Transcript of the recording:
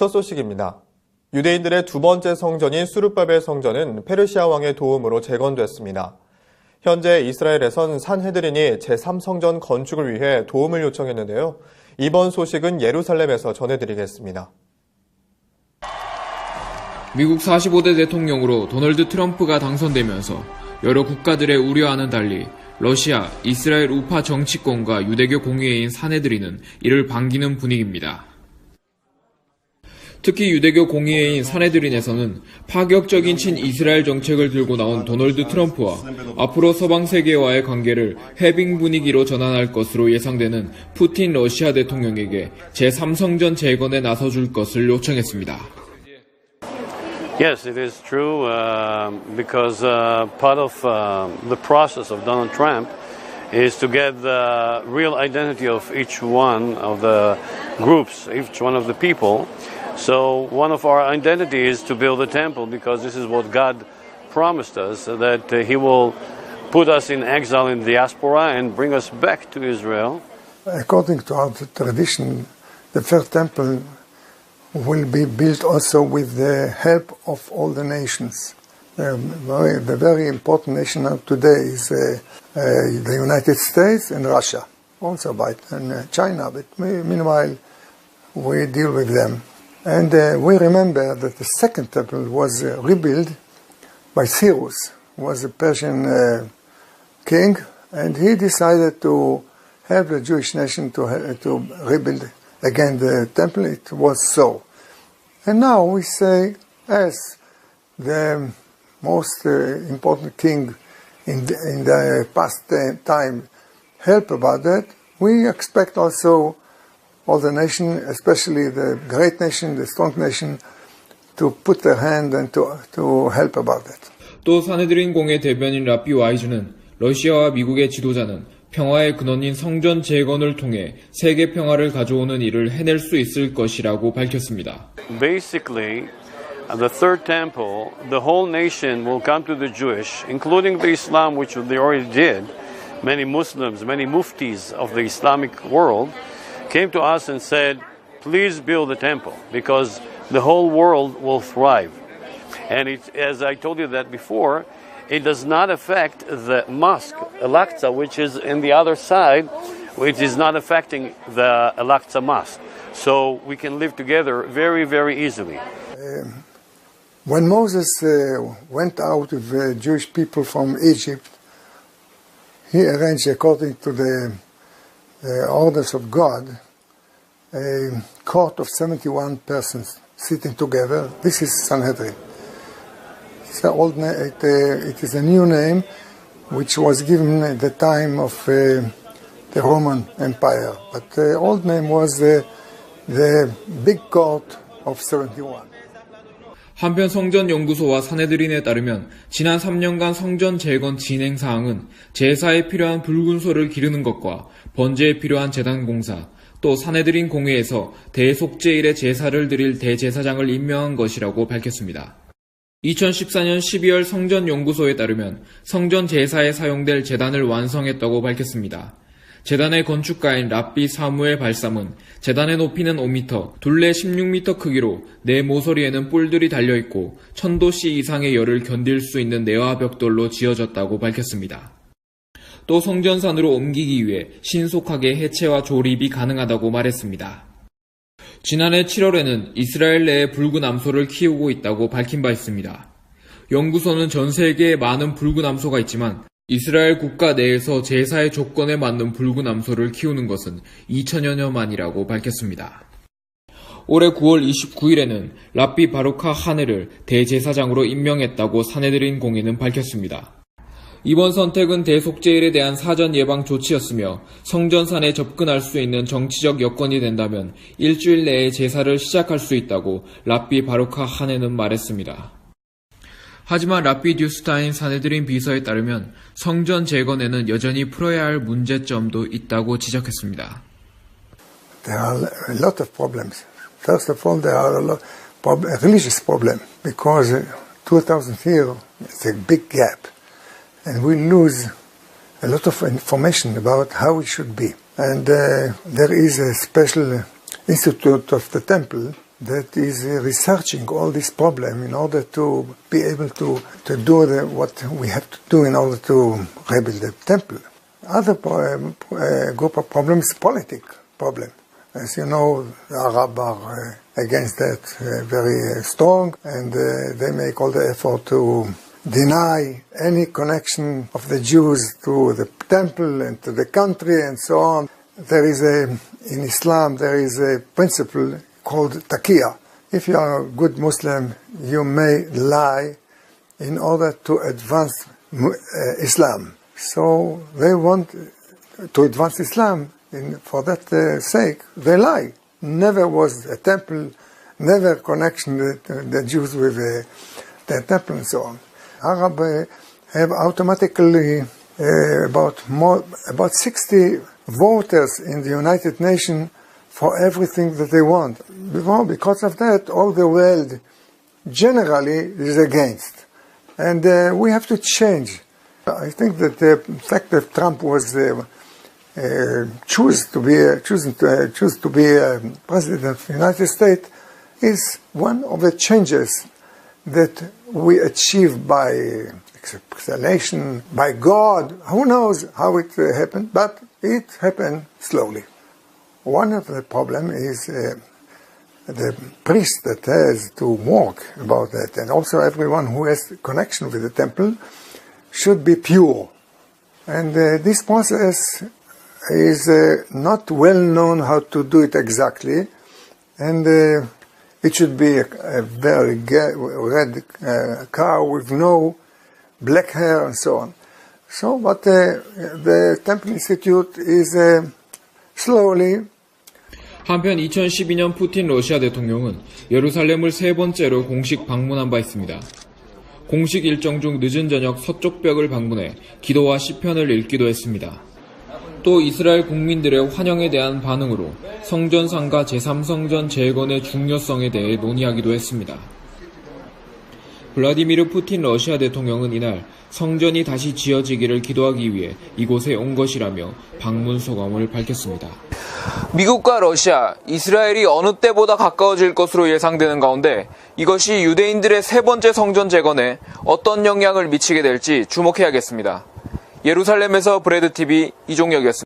첫 소식입니다. 유대인들의 두 번째 성전인 수르바벨 성전은 페르시아 왕의 도움으로 재건됐습니다. 현재 이스라엘에선 산헤드린이 제3성전 건축을 위해 도움을 요청했는데요. 이번 소식은 예루살렘에서 전해드리겠습니다. 미국 45대 대통령으로 도널드 트럼프가 당선되면서 여러 국가들의 우려와는 달리 러시아, 이스라엘 우파 정치권과 유대교 공의회인 사내들이는 이를 반기는 분위기입니다. 특히 유대교 공의회인 사내들인에서는 파격적인 친이스라엘 정책을 들고 나온 도널드 트럼프와 앞으로 서방 세계와의 관계를 해빙 분위기로 전환할 것으로 예상되는 푸틴 러시아 대통령에게 제3성전 재건에 나서줄 것을 요청했습니다. Yes, it is true uh, because uh, part of uh, the process of Donald Trump is to get the real identity of each one of the groups, each one of the people. So, one of our identities is to build a temple because this is what God promised us that He will put us in exile in diaspora and bring us back to Israel. According to our tradition, the first temple will be built also with the help of all the nations. Very, the very important nation today is uh, uh, the United States and Russia, also by and, uh, China, but meanwhile we deal with them. And uh, we remember that the second temple was uh, rebuilt by Cyrus, who was a Persian uh, king, and he decided to help the Jewish nation to, to rebuild again the temple. It was so. And now we say, as the most uh, important king in the, in the past time help about that, we expect also all the nation, especially the great nation, the strong nation, to put their hand and to, to help about that. 또 사내드린 공의 대변인 라피 와이즈는 러시아와 미국의 지도자는 평화의 근원인 성전 재건을 통해 세계 평화를 가져오는 일을 해낼 수 있을 것이라고 밝혔습니다. Basically, the third temple, the whole nation will come to the Jewish, including the Islam, which they already did. Many Muslims, many muftis of the Islamic world came to us and said, please build a temple because the whole world will thrive. And it, as I told you that before, it does not affect the mosque, Al-Aqsa, which is in the other side, which is not affecting the Al-Aqsa mosque. So we can live together very, very easily. Um, when Moses uh, went out with the Jewish people from Egypt, he arranged according to the the orders of God, a court of 71 persons sitting together. This is Sanhedrin. It's an old it, uh, it is a new name which was given at the time of uh, the Roman Empire. But the old name was the, the Big Court of 71. 한편 성전연구소와 사내들인에 따르면 지난 3년간 성전 재건 진행 사항은 제사에 필요한 붉은 소를 기르는 것과 번제에 필요한 재단 공사, 또 사내들인 공회에서 대속제일의 제사를 드릴 대제사장을 임명한 것이라고 밝혔습니다. 2014년 12월 성전연구소에 따르면 성전 제사에 사용될 재단을 완성했다고 밝혔습니다. 재단의 건축가인 랍비 사무엘 발삼은 재단의 높이는 5m, 둘레 16m 크기로 내 모서리에는 뿔들이 달려있고 1000도씨 이상의 열을 견딜 수 있는 내화 벽돌로 지어졌다고 밝혔습니다. 또 성전산으로 옮기기 위해 신속하게 해체와 조립이 가능하다고 말했습니다. 지난해 7월에는 이스라엘 내에 붉은 암소를 키우고 있다고 밝힌 바 있습니다. 연구소는 전 세계에 많은 붉은 암소가 있지만 이스라엘 국가 내에서 제사의 조건에 맞는 붉은 암소를 키우는 것은 2천여 년 만이라고 밝혔습니다. 올해 9월 29일에는 랍비 바루카 하네를 대제사장으로 임명했다고 사내들인 공회는 밝혔습니다. 이번 선택은 대속제일에 대한 사전 예방 조치였으며 성전산에 접근할 수 있는 정치적 여건이 된다면 일주일 내에 제사를 시작할 수 있다고 랍비 바루카 하네는 말했습니다. 하지만 라피 듀스타인 사내들인 비서에 따르면 성전 재건에는 여전히 풀어야 할 문제점도 있다고 지적했습니다. There are a lot of problems. First of all, there are a lot of religious problem because 2,000 years is a big gap, and we lose a lot of information about how it should be. And uh, there is a special institute of the temple that is researching all this problem in order to be able to, to do the, what we have to do in order to rebuild the temple. Other uh, group of problems, politic problem. As you know, the Arab are uh, against that uh, very uh, strong, and uh, they make all the effort to deny any connection of the Jews to the temple and to the country and so on. There is a, in Islam, there is a principle called taqiyya. If you are a good Muslim, you may lie in order to advance uh, Islam. So they want to advance Islam. For that uh, sake, they lie. Never was a temple, never connection the Jews with uh, the temple and so on. Arab have automatically uh, about more about 60 voters in the United Nations for everything that they want. Because of that, all the world generally is against, and uh, we have to change. I think that the fact that Trump was uh, uh, choose to be uh, chosen to, uh, choose to be uh, president of the United States is one of the changes that we achieve by explanation by God. Who knows how it uh, happened, but it happened slowly. One of the problem is uh, the priest that has to work about that, and also everyone who has connection with the temple should be pure. And uh, this process is uh, not well known how to do it exactly, and uh, it should be a, a very red uh, cow with no black hair and so on. So, but uh, the Temple Institute is slowly 한편 2012년 푸틴 러시아 대통령은 예루살렘을 세 번째로 공식 방문한 바 있습니다. 공식 일정 중 늦은 저녁 서쪽 벽을 방문해 기도와 시편을 읽기도 했습니다. 또 이스라엘 국민들의 환영에 대한 반응으로 성전 상가 제3성전 재건의 중요성에 대해 논의하기도 했습니다. 블라디미르 푸틴 러시아 대통령은 이날 성전이 다시 지어지기를 기도하기 위해 이곳에 온 것이라며 방문 소감을 밝혔습니다. 미국과 러시아, 이스라엘이 어느 때보다 가까워질 것으로 예상되는 가운데 이것이 유대인들의 세 번째 성전 재건에 어떤 영향을 미치게 될지 주목해야겠습니다. 예루살렘에서 브레드 TV 이종혁이었습니다.